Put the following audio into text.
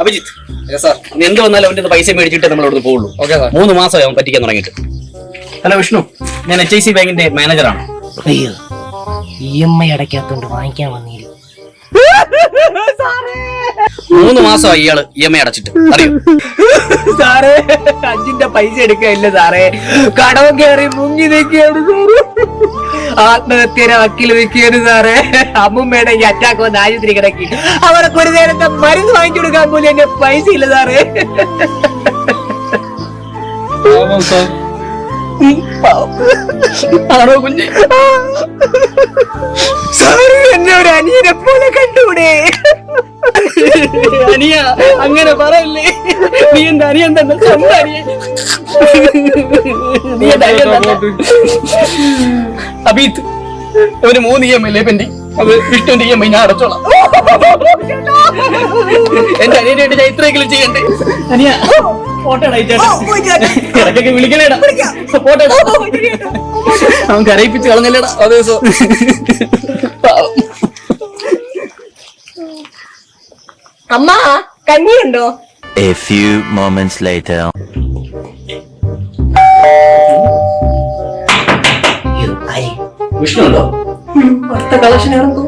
Abhijith. Sir എന്ത് വന്നാലും അവന്റെ പൈസ മേടിച്ചിട്ട് നമ്മൾ അവിടുന്ന് പോകുള്ളൂ ഓക്കെ സാർ. മൂന്ന് മാസമായി അവൻ പറ്റിക്കാൻ തുടങ്ങിയിട്ട്. ഹലോ വിഷ്ണു ഞാൻ എച്ച് ഐ സി ബാങ്കിന്റെ മാനേജറാണ് അയ്യോ ഇ എം ഐ അടയ്ക്കാത്തോണ്ട് വാങ്ങിക്കാൻ വന്നില്ല. മൂന്ന് മാസമായി ഇയാൾ ഇ എം ഐ അടച്ചിട്ട്. അറിയോ? സാറേ അഞ്ചിന്റെ പൈസ എടുക്കയില്ല സാറേ. കടവ് കയറി മുങ്ങി നിൽക്കുകയാണ് സാറേ. ആത്മഹത്യയുടെ വക്കീൽ വെക്കുകയാണ് സാറേ. അമ്മുമ്മയുടെ ഈ അറ്റാക്ക് വന്ന് ആശുപത്രി കിടക്കി. അവർക്ക് ഒരു നേരത്തെ മരുന്ന് വാങ്ങിച്ചു കൊടുക്കാൻ പോലും എന്റെ പൈസ ഇല്ല സാറേ. ആണോ കുഞ്ഞ്? സാറേ എന്നെ ഒരു അനിയനെ പോലെ കണ്ടൂടെ അനിയ അങ്ങനെ പറയല്ലേ? നീ എന്താ അനിയൻ തന്നെ? സ്വന്തം അനിയൻ. നീ അബീത്ത് ഒരു മൂന്ന് ഇ എം അല്ലേ പെൻഡി അത് വിഷ്ണുവിന്റെ ഇ എം ഐ ഞാൻ അടച്ചോളാം. എന്റെ അനിയനായിട്ട് ഞാൻ ഇത്രയെങ്കിലും ചെയ്യണ്ടേ? അനിയ ഇടയ്ക്കൊക്കെ വിളിക്കലേടാ അവൻ കരയിപ്പിച്ച് കളഞ്ഞല്ലേടാ അതെ സോ അമ്മ കഞ്ഞിയുണ്ടോ? A few moments later. Vishnu ഉണ്ടോ അടുത്ത കളക്ഷൻ ഇറങ്ങും